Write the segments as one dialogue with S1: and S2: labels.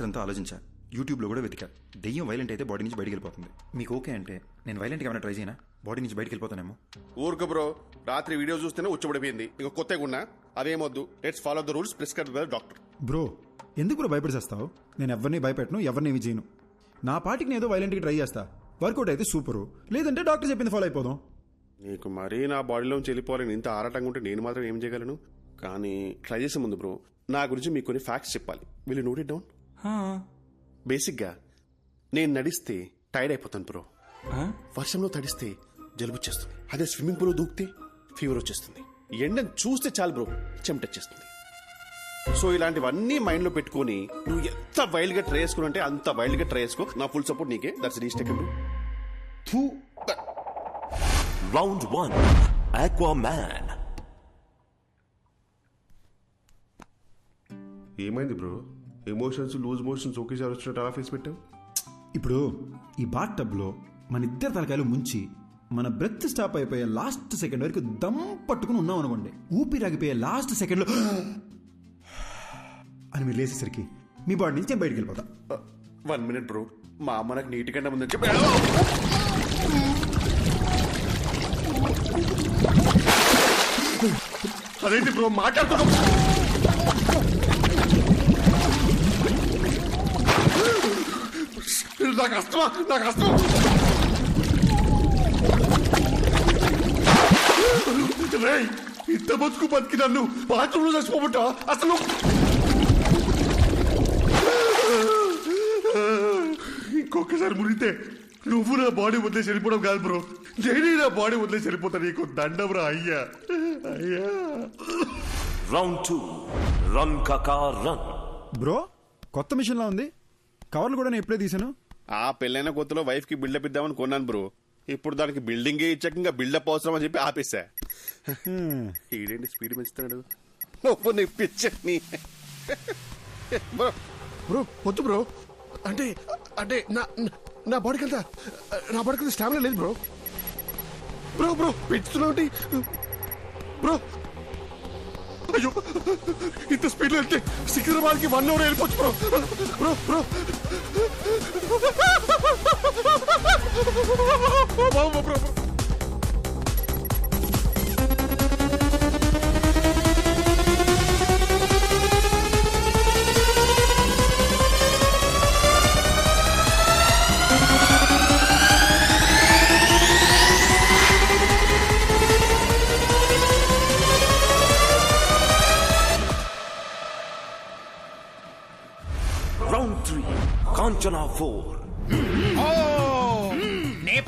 S1: రాత్రంతా ఆలోచించా. యూట్యూబ్లో కూడా వెతికా. దెయ్యం వైలెంట్ అయితే బాడీ నుంచి బయటికి వెళ్ళిపోతుంది. మీకు ఓకే అంటే నేను వైలెంట్గా ఏమైనా ట్రై చేయనా? బాడీ నుంచి బయటికి వెళ్ళిపోతానేమో.
S2: ఊరుకు బ్రో. రాత్రి వీడియో చూస్తేనే ఉచ్చబడిపోయింది. ఇంకా కొత్తగా ఉన్నా అదేమొద్దు let's follow the rules prescribe by doctor
S3: bro ఎందుకు బ్రో భయపడిచేస్తావు నేను ఎవరిని భయపెట్టను ఎవరిని ఏమి చేయను. నా పాటికి నేను ఏదో వైలెంట్గా ట్రై చేస్తా. వర్కౌట్ అయితే సూపరు లేదంటే డాక్టర్ చెప్పింది ఫాలో అయిపోదాం.
S2: నీకు మరీ నా బాడీలోంచి వెళ్ళిపోవాలని ఇంత ఆరాటంగా ఉంటే నేను మాత్రం ఏం చేయగలను? కానీ ట్రై చేసే ముందు బ్రో నా గురించి మీకు కొన్ని ఫ్యాక్ట్స్ చెప్పాలి. వీళ్ళు నోట్ ఇట్ డౌన్ బేసిక్గా నేను నడిస్తే టైర్డ్ అయిపోతాను బ్రో వర్షంలో తడిస్తే జలుబు వచ్చేస్తుంది అదే స్విమ్మింగ్ పూల్ దూకితే ఫీవర్ వచ్చేస్తుంది. ఎండను చూస్తే చాలు బ్రో చెమటొచ్చేస్తుంది సో ఇలాంటివన్నీ మైండ్లో పెట్టుకొని నువ్వు ఎంత వైల్డ్గా ట్రై చేసుకుని అంటే అంత వైల్డ్గా ట్రై చేసుకో. నా ఫుల్ సపోర్ట్ నీకే. That's reach tech
S4: Round one. Aquaman.
S2: ఏమైంది బ్రో? ఎమోషన్స్ లూజ్ మోషన్స్ ఒకేసారి వచ్చినట్టు అలా ఫేస్ పెట్టావు?
S3: ఇప్పుడు ఈ బాత్ టబ్లో మన ఇద్దరు తలకాయలు ముంచి మన బ్రెత్ స్టాప్ అయిపోయే లాస్ట్ సెకండ్ వరకు దమ్ పట్టుకుని ఉన్నాం అనుకోండి. ఊపిరాగిపోయే లాస్ట్ సెకండ్లో అని మీరు లేచేసరికి మీ బాడీ నుంచి నేను బయటికి వెళ్ళిపోతా.
S2: వన్ మినిట్ బ్రో మా అమ్మ నాకు నీటి కంటే ముందని చెప్పి అదేంటి బ్రో మాట్లాడుతున్నా నాకు అస్తమా నాకు అస్తమా రేయ్, ఇంత బతుకు బతికి నన్ను బాత్రూంలో చచ్చిపోబట్టా అసలు ఇంకొకసారి మునిగితే నువ్వు నా బాడీ వదిలేసి వెళ్ళిపోవడం కాదు బ్రో నేనే నా బాడీ వదిలేసి వెళ్ళిపోతా నీకు దండం అయ్యా అయ్యా
S4: Round two. Run, Kaka, run.
S3: Bro కొత్త మిషన్లా ఉంది. కవర్లు కూడా నేను ఎప్పుడే తీసాను
S2: ఆ పెళ్ళైన కొత్తలో వైఫ్కి బిల్డప్ ఇద్దామని కొన్నాను బ్రో. ఇప్పుడు దానికి బిల్డింగే ఇచ్చాక ఇంకా బిల్డప్ అవసరం అని చెప్పి ఆపేసా ఈడేంటి స్పీడ్ పెంచుతాడు నువ్వు నీ. పిచ్చని బ్రో. బ్రో వద్దు బ్రో. అంటే అంటే నా నా బాడీకి అంతా నా బాడీకి స్టామినా లేదు బ్రో. బ్రో బ్రో పెంచుతున్నావు బ్రో అయ్యో ఇంత స్పీడ్ వెళ్తే సికింద్రాబాద్కి వన్ అవర్ వెళ్ళిపోవచ్చు bro bro bro bro bro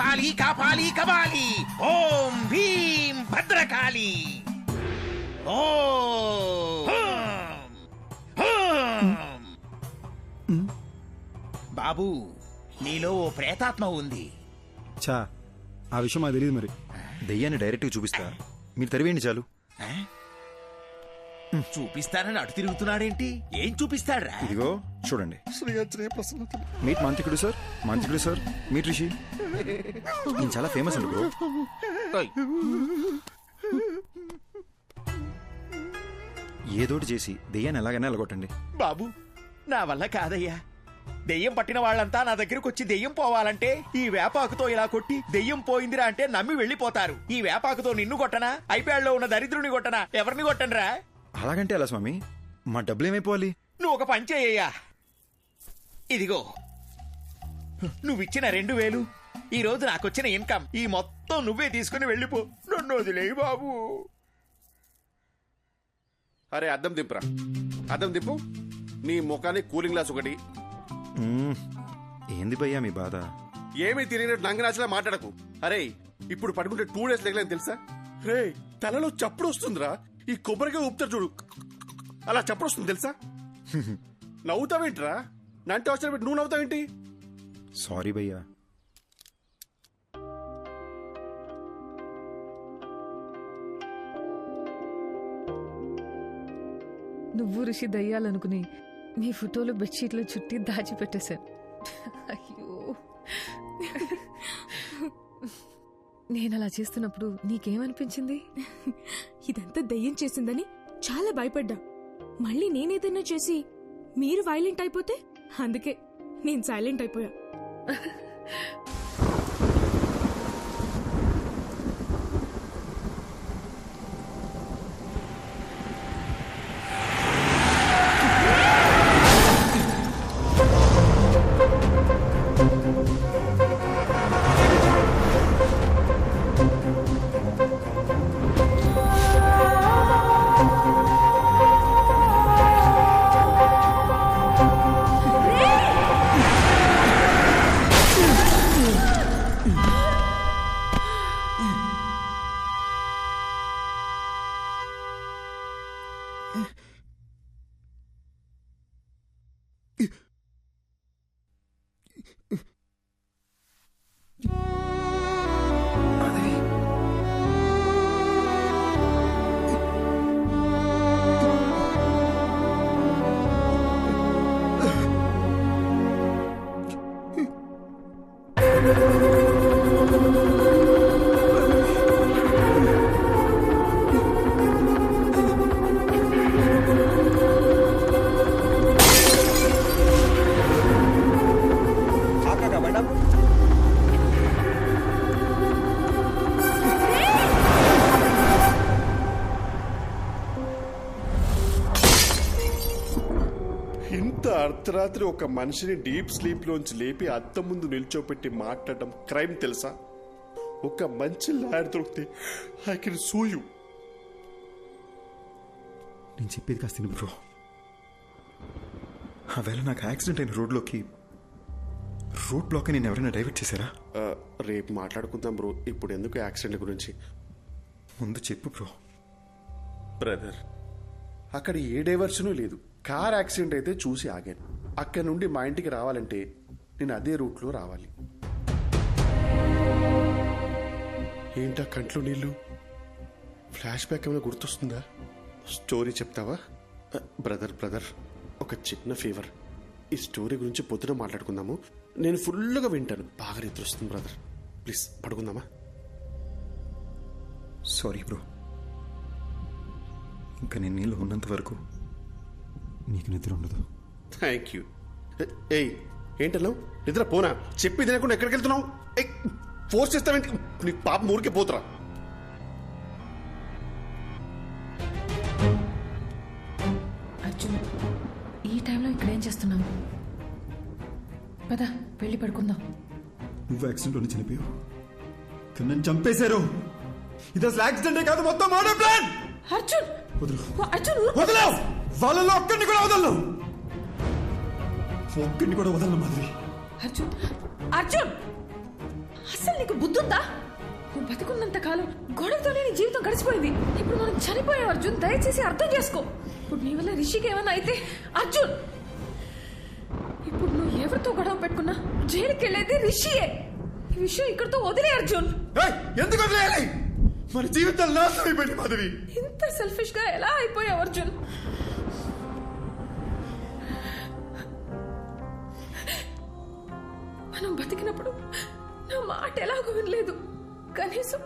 S5: Nepali కాపాలి కబాలి ఓం భీం భద్రకాళి. ఓం. బాబు నీలో ఓ ప్రేతాత్మ ఉంది.
S3: చా ఆ విషయం మాకు తెలియదు మరి.
S1: దెయ్యాన్ని డైరెక్ట్గా చూపిస్తా. మీరు తరివేయండి చాలు.
S5: చూపిస్తానని అటు తిరుగుతున్నాడేంటి? ఏం చూపిస్తాడ్రా?
S1: ఇదిగో చూడండి. మీట్ మాంత్రికుడు సార్ మాంత్రికుడు సార్ మీట్ రిషి. నేను చాలా ఫేమస్ అండి బ్రో. ఏదోటి చేసి దెయ్యాన్ని ఎలాగైనా ఎలగొట్టండి.
S5: బాబు నా వల్ల కాదయ్యా. దెయ్యం పట్టిన వాళ్ళంతా నా దగ్గరకు వచ్చి దెయ్యం పోవాలంటే ఈ వేపాకుతో ఇలా కొట్టి దెయ్యం పోయిందిరా అంటే నమ్మి వెళ్ళిపోతారు. ఈ వేపాకుతో నిన్ను కొట్టనా? ఐప్యాడ్లో ఉన్న దరిద్రుని కొట్టనా? ఎవరిని కొట్టనరా?
S1: అలాగంటే అలా స్వామి? మా డబ్బులు ఏమైపోవాలి?
S5: నువ్వు ఒక పని చేయ్యా ఇదిగో. నువ్విచ్చిన రెండు వేలు ఈ రోజు నాకొచ్చిన ఇన్కమ్ ఈ మొత్తం నువ్వే తీసుకుని వెళ్ళిపో. నన్ను వదిలేయి బాబు.
S2: అరే అద్దం దింపురా అద్దం దింపు నీ ముఖానికి కూలింగ్ గ్లాస్ ఒకటి.
S1: మ్మ్. ఏంది భయ్యా మీ బాధ?
S2: ఏమీ తెలియనట్టు నంగనాచలా మాట్లాడకు. అరే ఇప్పుడు పడుకుంటే టూ డేస్ లేకలేని తెలుసా? రే తలలో చప్పుడు వస్తుందిరా. ఈ కొబ్బరిగా ఊపుతారు చూడు. అలా చప్పుడు వస్తుంది తెలుసా? నవ్వుతావేంట్రా? నంటే అవసరం పెట్టి నువ్వు నవ్వుతావేంటి?
S1: సారీ భయ్యా.
S6: నువ్వు ఋషి దయ్యాలనుకుని మీ ఫోటోలు బెడ్షీట్లో చుట్టి దాచిపెట్టేశాను అయ్యో. నేను అలా చేస్తున్నప్పుడు నీకేమనిపించింది?
S7: ఇదంతా దయ్యం చేసిందని చాలా భయపడ్డా. మళ్ళీ నేనేదన్నా చేసి మీరు వైలెంట్ అయిపోతే? అందుకే నేను సైలెంట్ అయిపోయా.
S2: అర్ధరాత్రి ఒక మనిషిని డీప్ స్లీప్ లోంచి లేపి అద్దం ముందు నిల్చోపెట్టి మాట్లాడడం క్రైమ్ తెలుసా? ఒక మంచి లాయర్ దొరికితే ఐ కెన్ సూ యూ.
S1: నేను చెప్పేది కాస్త బ్రో. ఆ వేళ నాకు యాక్సిడెంట్ అయిన రోడ్లోకి రోడ్ బ్లాక్ నేను ఎవరైనా డైవర్ట్ చేశారా?
S2: రేపు మాట్లాడుకుందాం బ్రో. ఇప్పుడు ఎందుకు యాక్సిడెంట్ గురించి?
S1: ముందు చెప్పు బ్రో.
S2: బ్రదర్. అక్కడ ఏ డైవర్షను లేదు. కార్ యాక్సిడెంట్ అయితే చూసి ఆగాను. అక్కడి నుండి మా ఇంటికి రావాలంటే నేను అదే రూట్లో రావాలి. ఏంటా కంట్లో నీళ్ళు? ఫ్లాష్ బ్యాక్ ఏమైనా గుర్తొస్తుందా? స్టోరీ చెప్తావా? బ్రదర్ బ్రదర్ ఒక చిన్న ఫీవర్. ఈ స్టోరీ గురించి పొద్దున మాట్లాడుకుందాము. నేను ఫుల్గా వింటాను. బాగా నిద్ర వస్తుంది బ్రదర్. ప్లీజ్ పడుకుందామా?
S1: Sorry bro. ఇంకా నేను నీళ్ళు ఉన్నంత వరకు
S3: నీకు నిద్ర ఉండదు.
S2: థ్యాంక్ యూ ఏయ్ ఏంటన్నావు నిద్ర పోనా? చెప్పి తినకుండా ఎక్కడికి వెళ్తున్నావు? ఫోర్స్ చేస్తావేంటి? నీ పాప ఊరికే పోతురా.
S6: అర్జున్ ఈ టైంలో ఇక్కడ ఏం చేస్తున్నావు? పద వెళ్ళి పడుకుందాం.
S3: నువ్వు యాక్సిడెంట్లోనే చనిపోయావు. కానీ నన్ను చంపేశారు. ఇది అసలు యాక్సిడెంటే కాదు మొత్తం మర్డర్ ప్లాన్
S6: అర్జున్!
S3: వదులు.
S6: అర్జున్!
S3: వదలవు వాళ్ళలో ఒక్కడిని కూడా వదలను! ఒక్కడిని కూడా వదలను మాధవి.
S6: అర్జున్ అర్జున్! అసలు నీకు బుద్ధుందా? నువ్వు బతుకున్నంత కాలం గొడవతోనే నీ జీవితం గడిచిపోయింది. ఇప్పుడు మనం చనిపోయాం అర్జున్. దయచేసి అర్థం చేసుకో. ఇప్పుడు నీ వల్ల రిషికి ఏమైనా అయితే అర్జున్! ఇప్పుడు నువ్వు ఎవరితో గొడవ పెట్టుకున్నా జైలుకి వెళ్ళేది రిషియే. ఈ విషయం ఇక్కడితో వదిలే అర్జున్.
S3: ఎందుకు వదిలేయాలి? మన జీవితాలు నాశనం అయిపోయింది మాధవి.
S6: ఇంత సెల్ఫిష్గా ఎలా అయిపోయావు అర్జున్? బతికినప్పుడు నా మాట ఎలాగో వినలేదు. కనీసం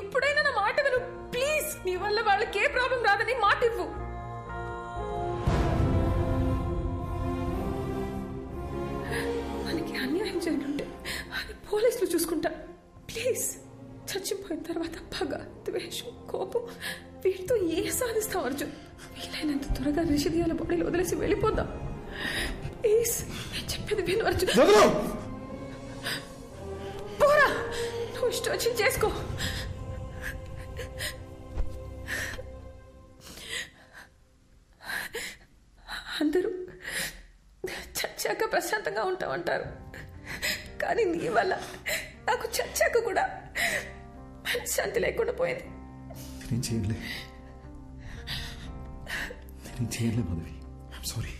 S6: ఇప్పుడైనా నా మాట విను. ప్లీజ్ నీ వల్ల వాళ్ళకి ఏ ప్రాబ్లం రాదని మాట ఇవ్వు. మనకి అన్యాయం జరిగింటే అది పోలీసులు చూసుకుంటా. ప్లీజ్ చచ్చిపోయిన తర్వాత పగ ద్వేషం కోపం వీటితో ఏ సాధిస్తాం అర్జున్? వీలైనంత త్వరగా రిషిదియాల బాడీలు వదిలేసి వెళ్ళిపోదాం. ప్లీజ్ నేను చెప్పేది విను అర్జున్. ఇష్టం వచ్చి చేసుకో అందరూ చచ్చాక ప్రశాంతంగా ఉంటామంటారు కానీ నీ వల్ల నాకు చచ్చాక కూడా మనశ్శాంతి లేకుండా పోయింది.
S3: నేను చేయలే నేను చేయలే మాధవి. సారీ